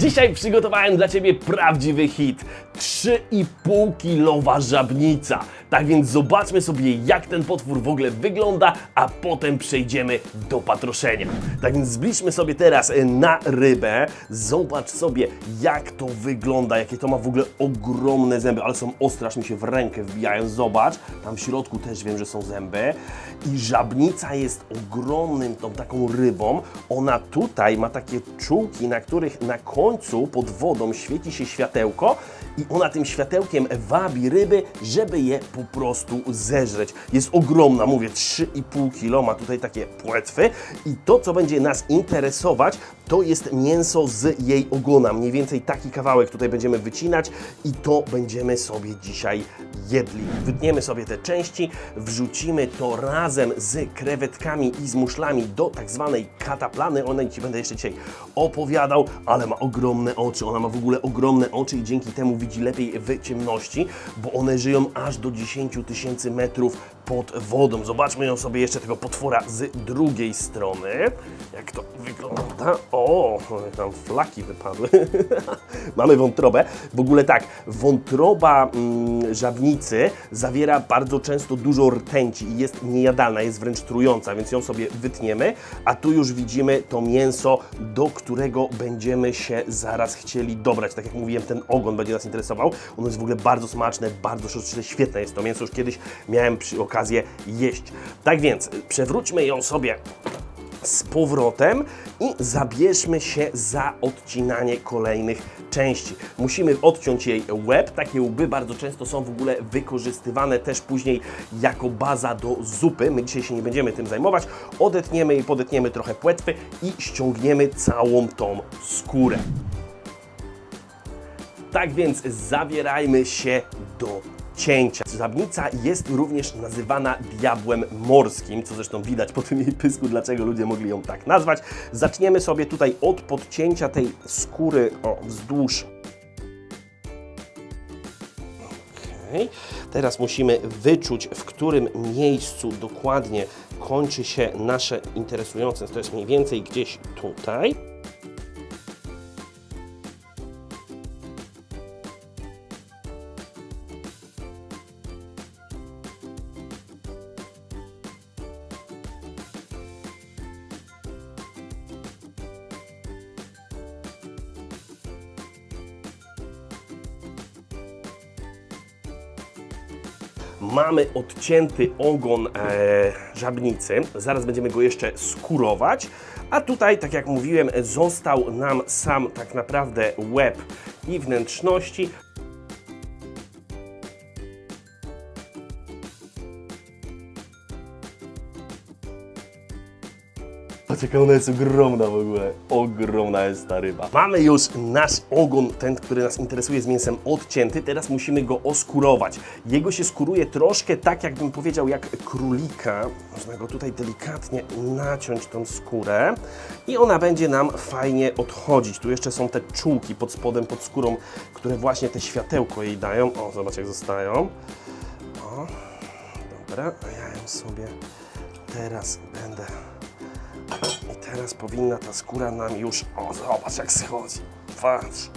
Dzisiaj przygotowałem dla Ciebie prawdziwy hit. 3,5 kilowa żabnica. Tak więc zobaczmy sobie, jak ten potwór w ogóle wygląda, a potem przejdziemy do patroszenia. Tak więc zbliżmy sobie teraz e, na rybę. Zobacz sobie, jak to wygląda, jakie to ma w ogóle ogromne zęby, ale są ostre, aż mi się w rękę wbijają. Zobacz, tam w środku też wiem, że są zęby. I żabnica jest ogromnym tą taką rybą. Ona tutaj ma takie czułki, na których na końcu pod wodą świeci się światełko i ona tym światełkiem wabi ryby, żeby je po prostu zeżreć. Jest ogromna, mówię 3,5 kg, ma tutaj takie płetwy i to, co będzie nas interesować, to jest mięso z jej ogona. Mniej więcej taki kawałek tutaj będziemy wycinać i to będziemy sobie dzisiaj jedli. Wytniemy sobie te części, wrzucimy to razem z krewetkami i z muszlami do tak zwanej kataplany. O niej Ci będę jeszcze dzisiaj opowiadał, ale ma ogromne oczy. Ona ma w ogóle ogromne oczy i dzięki temu widzi lepiej w ciemności, bo one żyją aż do 10 tysięcy metrów pod wodą. Zobaczmy ją sobie jeszcze tego potwora z drugiej strony. Jak to wygląda? O, tam flaki wypadły. Mamy wątrobę. W ogóle tak, wątroba mm, żabnicy zawiera bardzo często dużo rtęci i jest niejadalna, jest wręcz trująca, więc ją sobie wytniemy. A tu już widzimy to mięso, do którego będziemy się zaraz chcieli dobrać. Tak jak mówiłem, ten ogon będzie nas interesował. Ono jest w ogóle bardzo smaczne, bardzo soczyste, świetne jest to mięso. Już kiedyś miałem przy okazję jeść. Tak więc przewróćmy ją sobie z powrotem i zabierzmy się za odcinanie kolejnych części. Musimy odciąć jej łeb. Takie łby bardzo często są w ogóle wykorzystywane też później jako baza do zupy. My dzisiaj się nie będziemy tym zajmować. Odetniemy i podetniemy trochę płetwy i ściągniemy całą tą skórę. Tak więc zabierajmy się do cięcia. Żabnica jest również nazywana diabłem morskim, co zresztą widać po tym jej pysku, dlaczego ludzie mogli ją tak nazwać. Zaczniemy sobie tutaj od podcięcia tej skóry o, wzdłuż Okej. Teraz musimy wyczuć, w którym miejscu dokładnie kończy się nasze interesujące. To jest mniej więcej gdzieś tutaj. Mamy odcięty ogon e, żabnicy. Zaraz będziemy go jeszcze skurować. A tutaj, tak jak mówiłem, został nam sam tak naprawdę łeb i wnętrzności. Patrz jaka ona jest ogromna w ogóle. Ogromna jest ta ryba. Mamy już nasz ogon, ten, który nas interesuje z mięsem odcięty. Teraz musimy go oskurować. Jego się skuruje troszkę tak, jakbym powiedział, jak królika. Można go tutaj delikatnie naciąć tą skórę i ona będzie nam fajnie odchodzić. Tu jeszcze są te czułki pod spodem, pod skórą, które właśnie te światełko jej dają. O, zobacz jak zostają. O, dobra, ja ją sobie teraz będę i teraz powinna ta skóra nam już... O, zobacz jak schodzi. Patrz.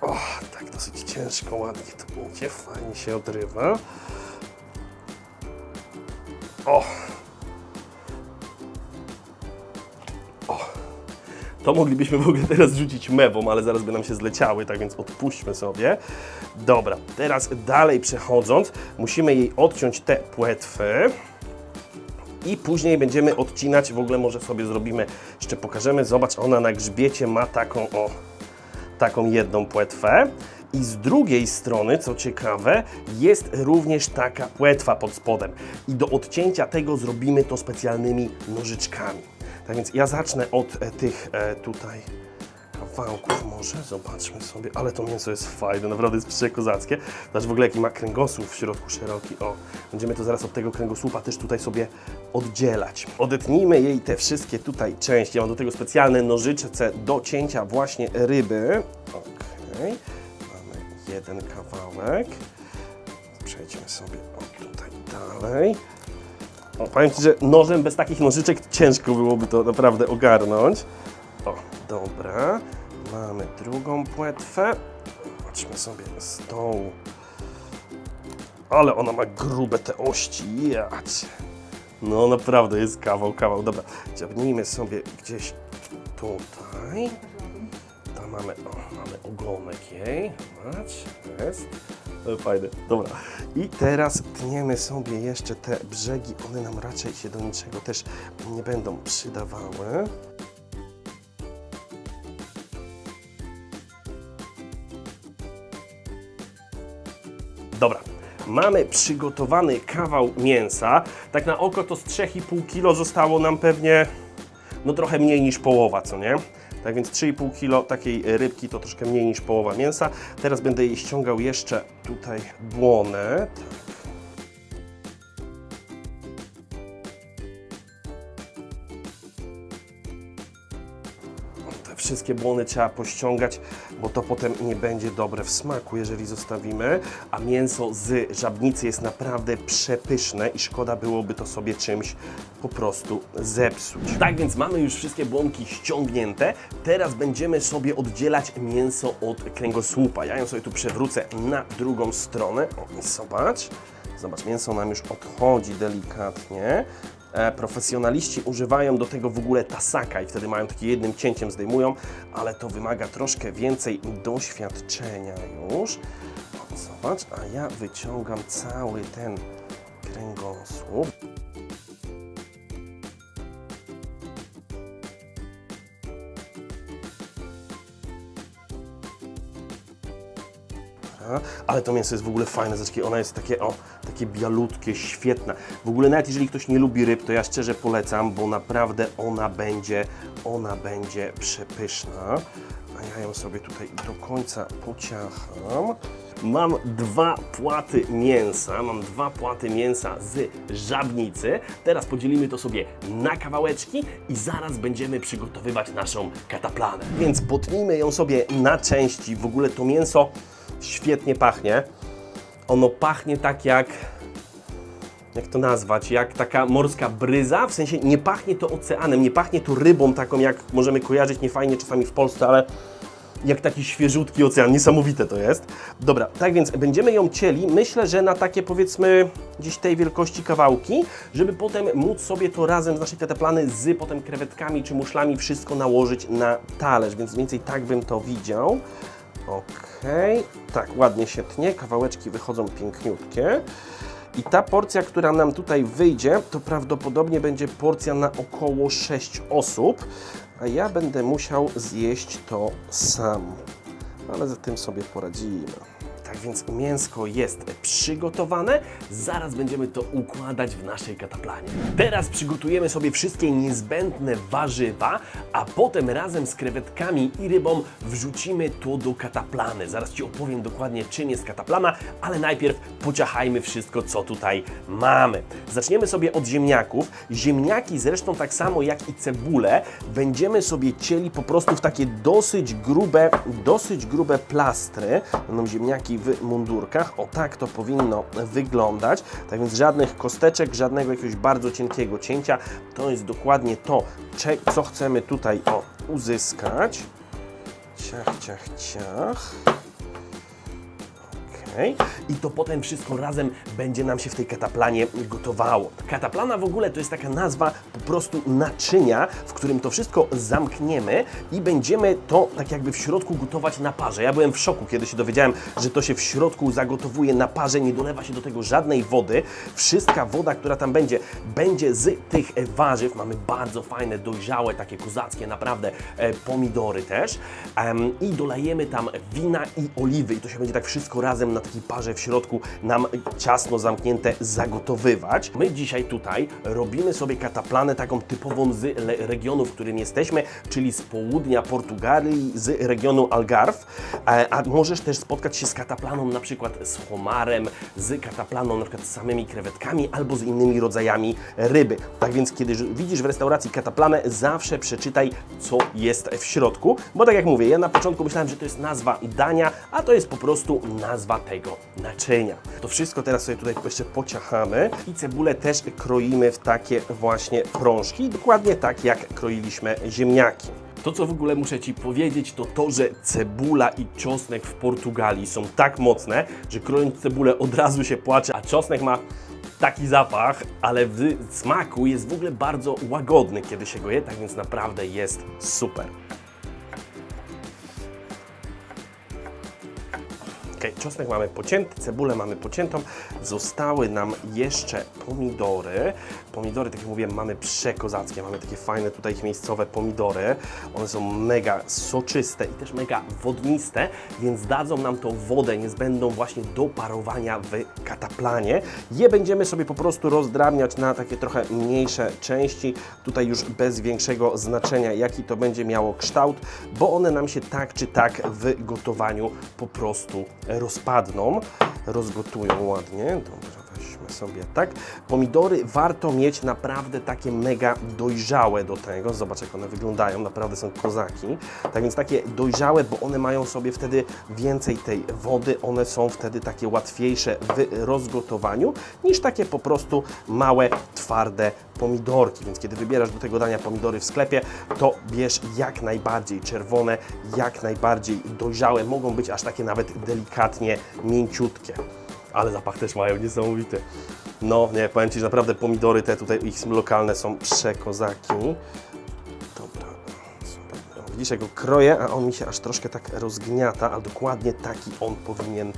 O, tak dosyć ciężko, ładnie to idzie, fajnie się odrywa. O. O. To moglibyśmy w ogóle teraz rzucić mewą, ale zaraz by nam się zleciały, tak więc odpuśćmy sobie. Dobra, teraz dalej przechodząc, musimy jej odciąć te płetwy i później będziemy odcinać, w ogóle może sobie zrobimy, jeszcze pokażemy, zobacz, ona na grzbiecie ma taką, o, taką jedną płetwę. I z drugiej strony, co ciekawe, jest również taka płetwa pod spodem. I do odcięcia tego zrobimy to specjalnymi nożyczkami. Tak więc ja zacznę od e, tych e, tutaj kawałków może, zobaczmy sobie, ale to mięso jest fajne, naprawdę jest przekozackie. Zobacz w ogóle jaki ma kręgosłup w środku szeroki, o. Będziemy to zaraz od tego kręgosłupa też tutaj sobie oddzielać. Odetnijmy jej te wszystkie tutaj części, ja mam do tego specjalne nożyczce do cięcia właśnie ryby. Okej, mamy jeden kawałek. Przejdźmy sobie o tutaj dalej. O, powiem Ci, że nożem bez takich nożyczek ciężko byłoby to naprawdę ogarnąć. Dobra, mamy drugą płetwę. Zobaczmy sobie z dołu. Ale ona ma grube te ości, jać. No naprawdę jest kawał, kawał. Dobra, dziabnijmy sobie gdzieś tutaj. Tam mamy, o, mamy ogonek jej. Zobacz, jest. E, Fajne, dobra. I teraz tniemy sobie jeszcze te brzegi. One nam raczej się do niczego też nie będą przydawały. Mamy przygotowany kawał mięsa. Tak na oko to z 3,5 kg zostało nam pewnie no trochę mniej niż połowa, co nie? Tak więc 3,5 kg takiej rybki to troszkę mniej niż połowa mięsa. Teraz będę jej ściągał jeszcze tutaj błonę. Te wszystkie błony trzeba pościągać, bo to potem nie będzie dobre w smaku, jeżeli zostawimy. A mięso z żabnicy jest naprawdę przepyszne i szkoda byłoby to sobie czymś po prostu zepsuć. Tak więc mamy już wszystkie błonki ściągnięte. Teraz będziemy sobie oddzielać mięso od kręgosłupa. Ja ją sobie tu przewrócę na drugą stronę. O, zobacz. Zobacz, mięso nam już odchodzi delikatnie. E, profesjonaliści używają do tego w ogóle tasaka i wtedy mają takie jednym cięciem zdejmują, ale to wymaga troszkę więcej doświadczenia już. Zobacz, a ja wyciągam cały ten kręgosłup. Ale to mięso jest w ogóle fajne, zobaczcie, ona jest takie, o, takie bialutkie, świetne. W ogóle nawet jeżeli ktoś nie lubi ryb, to ja szczerze polecam, bo naprawdę ona będzie, ona będzie przepyszna. A ja ją sobie tutaj do końca pociacham. Mam dwa płaty mięsa, mam dwa płaty mięsa z żabnicy. Teraz podzielimy to sobie na kawałeczki i zaraz będziemy przygotowywać naszą kataplanę. Więc potnijmy ją sobie na części. W ogóle to mięso świetnie pachnie. Ono pachnie tak jak. Jak to nazwać? Jak taka morska bryza? W sensie nie pachnie to oceanem, nie pachnie to rybą taką, jak możemy kojarzyć niefajnie czasami w Polsce, ale jak taki świeżutki ocean. Niesamowite to jest. Dobra, tak więc będziemy ją cieli. Myślę, że na takie powiedzmy gdzieś tej wielkości kawałki, żeby potem móc sobie to razem z naszej kataplany z potem krewetkami czy muszlami wszystko nałożyć na talerz, więc mniej więcej tak bym to widział. Okej, tak, ładnie się tnie, kawałeczki wychodzą piękniutkie. I ta porcja, która nam tutaj wyjdzie, to prawdopodobnie będzie porcja na około 6 osób, a ja będę musiał zjeść to sam. Ale za tym sobie poradzimy. Tak więc mięsko jest przygotowane, zaraz będziemy to układać w naszej kataplanie. Teraz przygotujemy sobie wszystkie niezbędne warzywa, a potem razem z krewetkami i rybą wrzucimy to do kataplany. Zaraz Ci opowiem dokładnie czym jest kataplana, ale najpierw pociachajmy wszystko co tutaj mamy. Zaczniemy sobie od ziemniaków. Ziemniaki zresztą tak samo jak i cebulę będziemy sobie cieli po prostu w takie dosyć grube, dosyć grube plastry. Będą ziemniaki w mundurkach. O tak to powinno wyglądać. Tak więc żadnych kosteczek, żadnego jakiegoś bardzo cienkiego cięcia. To jest dokładnie to, co chcemy tutaj o, uzyskać. Ciach, ciach, ciach. I to potem wszystko razem będzie nam się w tej kataplanie gotowało. Kataplana w ogóle to jest taka nazwa po prostu naczynia, w którym to wszystko zamkniemy i będziemy to tak jakby w środku gotować na parze. Ja byłem w szoku, kiedy się dowiedziałem, że to się w środku zagotowuje na parze, nie dolewa się do tego żadnej wody. Wszystka woda, która tam będzie, będzie z tych warzyw. Mamy bardzo fajne, dojrzałe, takie kozackie naprawdę e, pomidory też. I dolajemy tam wina i oliwy i to się będzie tak wszystko razem na takiej parze w środku nam ciasno zamknięte zagotowywać. My dzisiaj tutaj robimy sobie kataplanę taką typową z regionu, w którym jesteśmy, czyli z południa Portugalii, z regionu Algarve. E, A możesz też spotkać się z kataplaną na przykład z homarem, z kataplaną na przykład z samymi krewetkami albo z innymi rodzajami ryby. Tak więc kiedy widzisz w restauracji kataplanę, zawsze przeczytaj, co jest w środku, bo tak jak mówię, ja na początku myślałem, że to jest nazwa dania, a to jest po prostu nazwa tego naczynia. To wszystko teraz sobie tutaj jeszcze pociachamy i cebulę też kroimy w takie właśnie prążki, dokładnie tak jak kroiliśmy ziemniaki. To, co w ogóle muszę Ci powiedzieć, to to, że cebula i czosnek w Portugalii są tak mocne, że krojąc cebulę od razu się płacze, a czosnek ma taki zapach, ale w smaku jest w ogóle bardzo łagodny, kiedy się go je, tak więc naprawdę jest super. Ok, czosnek mamy pocięty, cebulę mamy pociętą. Zostały nam jeszcze pomidory. Pomidory, tak jak mówiłem, mamy przekozackie. Mamy takie fajne tutaj miejscowe pomidory. One są mega soczyste i też mega wodniste, więc dadzą nam tą wodę niezbędną właśnie do parowania w kataplanie. Je będziemy sobie po prostu rozdrabniać na takie trochę mniejsze części. Tutaj już bez większego znaczenia, jaki to będzie miało kształt, bo one nam się tak czy tak w gotowaniu po prostu rozpadną, rozgotują ładnie. Sobie tak. Pomidory warto mieć naprawdę takie mega dojrzałe do tego. Zobacz, jak one wyglądają, naprawdę są kozaki. Tak więc takie dojrzałe, bo one mają sobie wtedy więcej tej wody, one są wtedy takie łatwiejsze w rozgotowaniu niż takie po prostu małe, twarde pomidorki. Więc kiedy wybierasz do tego dania pomidory w sklepie, to bierz jak najbardziej czerwone, jak najbardziej dojrzałe. Mogą być aż takie nawet delikatnie mięciutkie. Ale zapach też mają niesamowity. No, nie, powiem Ci, że naprawdę pomidory te tutaj, ich lokalne są przekozaki. Jak go kroję, a on mi się aż troszkę tak rozgniata, a dokładnie taki on powinien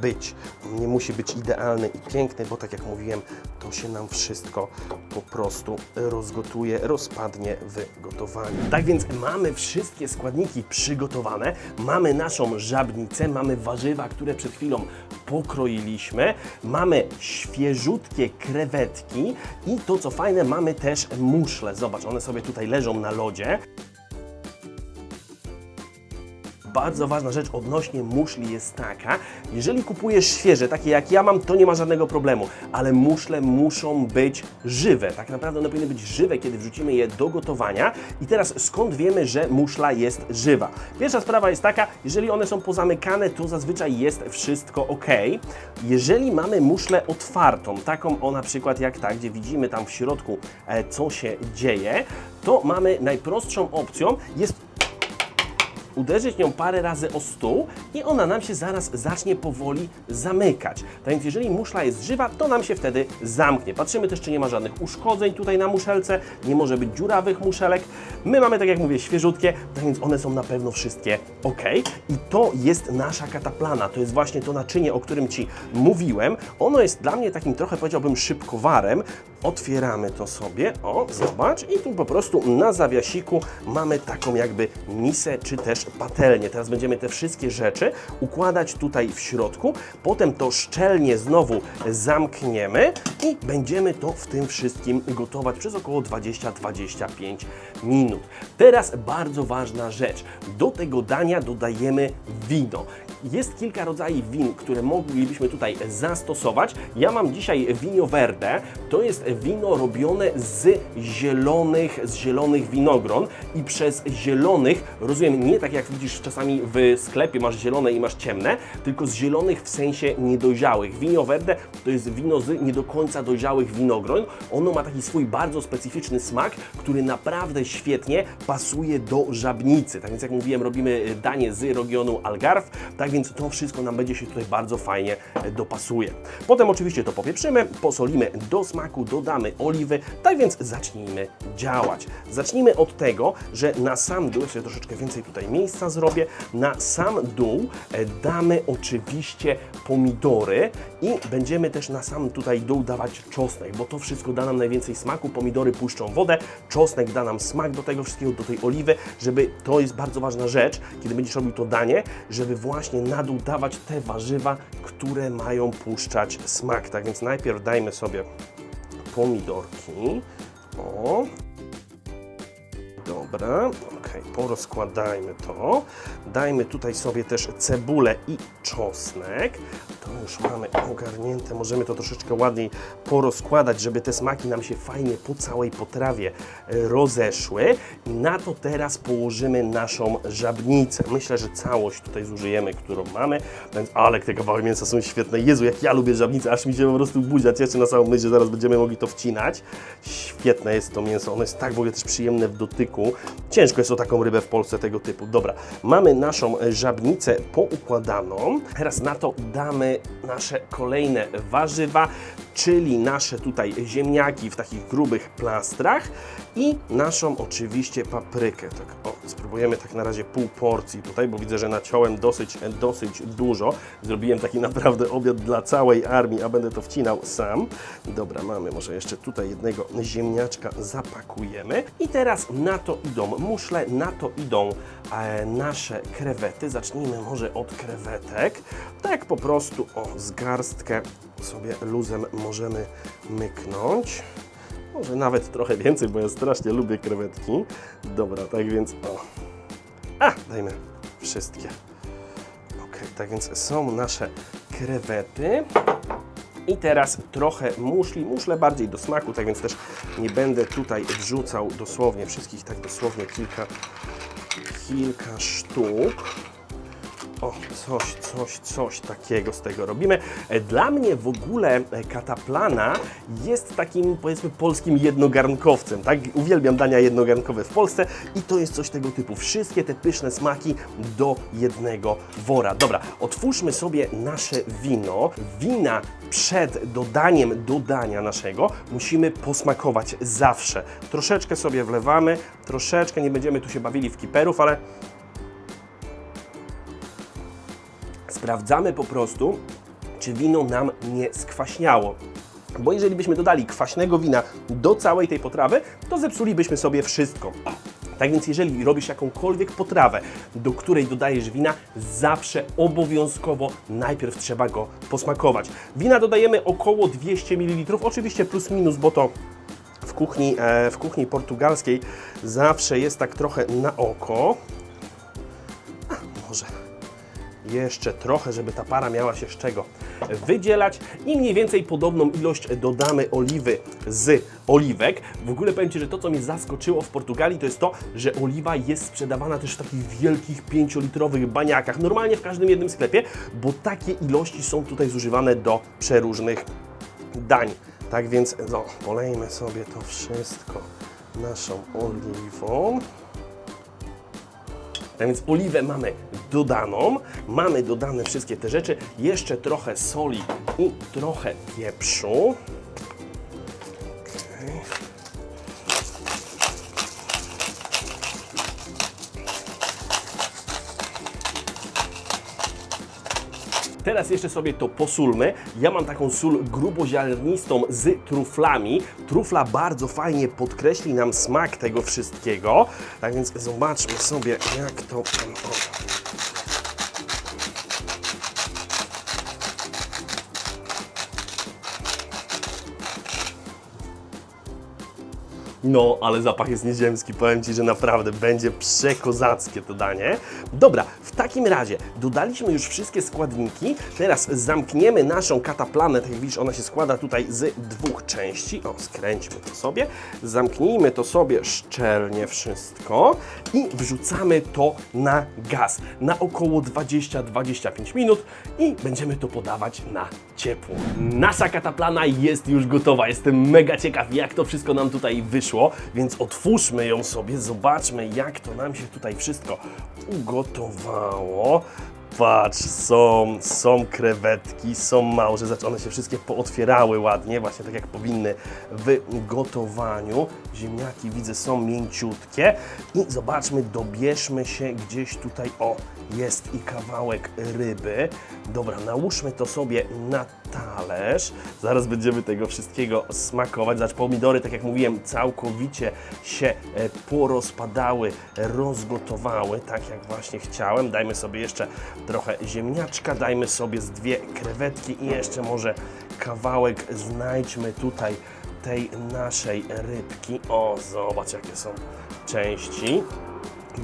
być. Nie musi być idealny i piękny, bo tak jak mówiłem, to się nam wszystko po prostu rozgotuje, rozpadnie w gotowaniu. Tak więc mamy wszystkie składniki przygotowane, mamy naszą żabnicę, mamy warzywa, które przed chwilą pokroiliśmy, mamy świeżutkie krewetki i to co fajne, mamy też muszle. Zobacz, one sobie tutaj leżą na lodzie. Bardzo ważna rzecz odnośnie muszli jest taka, jeżeli kupujesz świeże, takie jak ja mam, to nie ma żadnego problemu, ale muszle muszą być żywe. Tak naprawdę one powinny być żywe, kiedy wrzucimy je do gotowania. I teraz skąd wiemy, że muszla jest żywa? Pierwsza sprawa jest taka, jeżeli one są pozamykane, to zazwyczaj jest wszystko ok. Jeżeli mamy muszlę otwartą, taką o na przykład jak ta, gdzie widzimy tam w środku, e, co się dzieje, to mamy najprostszą opcją, jest uderzyć nią parę razy o stół i ona nam się zaraz zacznie powoli zamykać. Tak więc jeżeli muszla jest żywa, to nam się wtedy zamknie. Patrzymy też, czy nie ma żadnych uszkodzeń tutaj na muszelce, nie może być dziurawych muszelek. My mamy, tak jak mówię, świeżutkie, tak więc one są na pewno wszystkie ok. I to jest nasza kataplana, to jest właśnie to naczynie, o którym Ci mówiłem. Ono jest dla mnie takim trochę, powiedziałbym, szybkowarem. Otwieramy to sobie, o, zobacz, i tu po prostu na zawiasiku mamy taką jakby misę, czy też patelnię. Teraz będziemy te wszystkie rzeczy układać tutaj w środku, potem to szczelnie znowu zamkniemy i będziemy to w tym wszystkim gotować przez około 20-25 minut. Teraz bardzo ważna rzecz. Do tego dania dodajemy wino. Jest kilka rodzajów win, które moglibyśmy tutaj zastosować. Ja mam dzisiaj wino verde. To jest wino robione z zielonych, z zielonych winogron i przez zielonych, rozumiem, nie tak jak widzisz czasami w sklepie masz zielone i masz ciemne, tylko z zielonych w sensie niedojrzałych. Wino verde to jest wino z nie do końca dojrzałych winogron. Ono ma taki swój bardzo specyficzny smak, który naprawdę świetnie pasuje do żabnicy. Tak więc jak mówiłem, robimy danie z regionu Algarve, tak więc to wszystko nam będzie się tutaj bardzo fajnie e, dopasuje. Potem oczywiście to popieprzymy, posolimy do smaku, dodamy oliwy, tak więc zacznijmy działać. Zacznijmy od tego, że na sam dół, jeszcze troszeczkę więcej tutaj miejsca zrobię, na sam dół e, damy oczywiście pomidory i będziemy też na sam tutaj dół dawać czosnek, bo to wszystko da nam najwięcej smaku. Pomidory puszczą wodę, czosnek da nam smak do tego wszystkiego, do tej oliwy, żeby to jest bardzo ważna rzecz, kiedy będziesz robił to danie, żeby właśnie na dół dawać te warzywa, które mają puszczać smak. Tak więc najpierw dajmy sobie pomidorki. O. Dobra, ok, porozkładajmy to. Dajmy tutaj sobie też cebulę i czosnek. To już mamy ogarnięte. Możemy to troszeczkę ładniej porozkładać, żeby te smaki nam się fajnie po całej potrawie e, rozeszły. I na to teraz położymy naszą żabnicę. Myślę, że całość tutaj zużyjemy, którą mamy. Więc, ale te kawałki mięsa są świetne. Jezu, jak ja lubię żabnicę, aż mi się po prostu buzia cieszy na samą myśl, że zaraz będziemy mogli to wcinać. Świetne jest to mięso. Ono jest tak w ogóle też przyjemne w dotyku. Smaku. Ciężko jest o taką rybę w Polsce tego typu. Dobra, mamy naszą e, żabnicę poukładaną. Teraz na to damy nasze kolejne warzywa, czyli nasze tutaj ziemniaki w takich grubych plastrach i naszą oczywiście paprykę. Tak, o, spróbujemy tak na razie pół porcji tutaj, bo widzę, że naciąłem dosyć, dosyć dużo. Zrobiłem taki naprawdę obiad dla całej armii, a będę to wcinał sam. Dobra, mamy może jeszcze tutaj jednego ziemniaczka zapakujemy. I teraz na to idą muszle, na to idą e, nasze krewety. Zacznijmy może od krewetek. Tak po prostu, o, z garstkę sobie luzem możemy myknąć. Może nawet trochę więcej, bo ja strasznie lubię krewetki. Dobra, tak więc o. A, dajmy wszystkie. Ok, tak więc są nasze krewety. I teraz trochę muszli, muszle bardziej do smaku, tak więc też nie będę tutaj wrzucał dosłownie wszystkich, tak dosłownie kilka, kilka sztuk. O, coś, coś, coś takiego z tego robimy. E, Dla mnie w ogóle e, kataplana jest takim, powiedzmy, polskim jednogarnkowcem, tak? Uwielbiam dania jednogarnkowe w Polsce i to jest coś tego typu. Wszystkie te pyszne smaki do jednego wora. Dobra, otwórzmy sobie nasze wino. Wina przed dodaniem dodania naszego musimy posmakować zawsze. Troszeczkę sobie wlewamy, troszeczkę, nie będziemy tu się bawili w kiperów, ale sprawdzamy po prostu, czy wino nam nie skwaśniało. Bo jeżeli byśmy dodali kwaśnego wina do całej tej potrawy, to zepsulibyśmy sobie wszystko. Tak więc jeżeli robisz jakąkolwiek potrawę, do której dodajesz wina, zawsze obowiązkowo najpierw trzeba go posmakować. Wina dodajemy około 200 ml, oczywiście plus minus, bo to w kuchni, e, w kuchni portugalskiej zawsze jest tak trochę na oko. Jeszcze trochę, żeby ta para miała się z czego wydzielać i mniej więcej podobną ilość dodamy oliwy z oliwek. W ogóle powiem Ci, że to co mnie zaskoczyło w Portugalii to jest to, że oliwa jest sprzedawana też w takich wielkich 5-litrowych baniakach, normalnie w każdym jednym sklepie, bo takie ilości są tutaj zużywane do przeróżnych dań. Tak więc no, polejmy sobie to wszystko naszą oliwą. Tak więc oliwę mamy dodaną, mamy dodane wszystkie te rzeczy, jeszcze trochę soli i trochę pieprzu. Teraz jeszcze sobie to posulmy. Ja mam taką sól gruboziarnistą z truflami. Trufla bardzo fajnie podkreśli nam smak tego wszystkiego. Tak więc zobaczmy sobie, jak to... No, ale zapach jest nieziemski. Powiem Ci, że naprawdę będzie przekozackie to danie. Dobra, w takim razie dodaliśmy już wszystkie składniki. Teraz zamkniemy naszą kataplanę. Tak jak widzisz, ona się składa tutaj z dwóch części. O, skręćmy to sobie. Zamknijmy to sobie szczelnie wszystko i wrzucamy to na gaz na około 20-25 minut i będziemy to podawać na ciepło. Nasza kataplana jest już gotowa. Jestem mega ciekaw, jak to wszystko nam tutaj wyszło, więc otwórzmy ją sobie, zobaczmy, jak to nam się tutaj wszystko ugotowało. Patrz, są, są krewetki, są małże, one się wszystkie pootwierały ładnie, właśnie tak jak powinny w gotowaniu. Ziemniaki widzę są mięciutkie i zobaczmy, dobierzmy się gdzieś tutaj, o, jest i kawałek ryby. Dobra, nałóżmy to sobie na talerz. Zaraz będziemy tego wszystkiego smakować. Zobacz, pomidory, tak jak mówiłem, całkowicie się e, porozpadały, rozgotowały, tak jak właśnie chciałem. Dajmy sobie jeszcze trochę ziemniaczka, dajmy sobie z dwie krewetki i jeszcze może kawałek znajdźmy tutaj tej naszej rybki. O, zobacz jakie są części.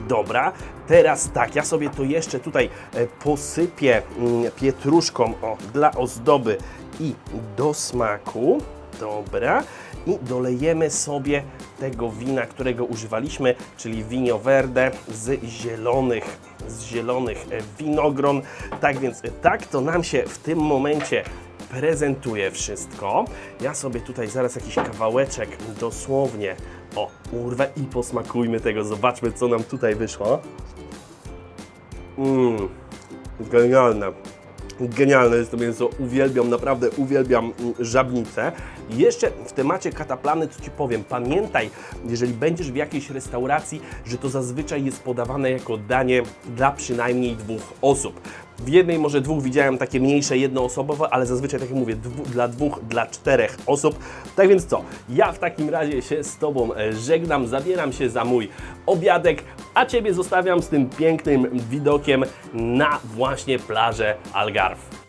Dobra, teraz tak, ja sobie to jeszcze tutaj e, posypię mm, pietruszką o, dla ozdoby i do smaku. Dobra, i dolejemy sobie tego wina, którego używaliśmy, czyli vinio verde z zielonych, z zielonych e, winogron. Tak więc e, tak to nam się w tym momencie prezentuje wszystko. Ja sobie tutaj zaraz jakiś kawałeczek dosłownie O, urwę i posmakujmy tego. Zobaczmy, co nam tutaj wyszło. Mmm, genialne. Genialne jest to mięso, uwielbiam, naprawdę uwielbiam mm, żabnicę. Jeszcze w temacie kataplany, co Ci powiem, pamiętaj, jeżeli będziesz w jakiejś restauracji, że to zazwyczaj jest podawane jako danie dla przynajmniej dwóch osób. W jednej, może dwóch widziałem takie mniejsze, jednoosobowe, ale zazwyczaj, tak jak mówię, dwu, dla dwóch, dla czterech osób. Tak więc co, ja w takim razie się z Tobą e, żegnam, zabieram się za mój obiadek, a Ciebie zostawiam z tym pięknym widokiem na właśnie plażę Algarve.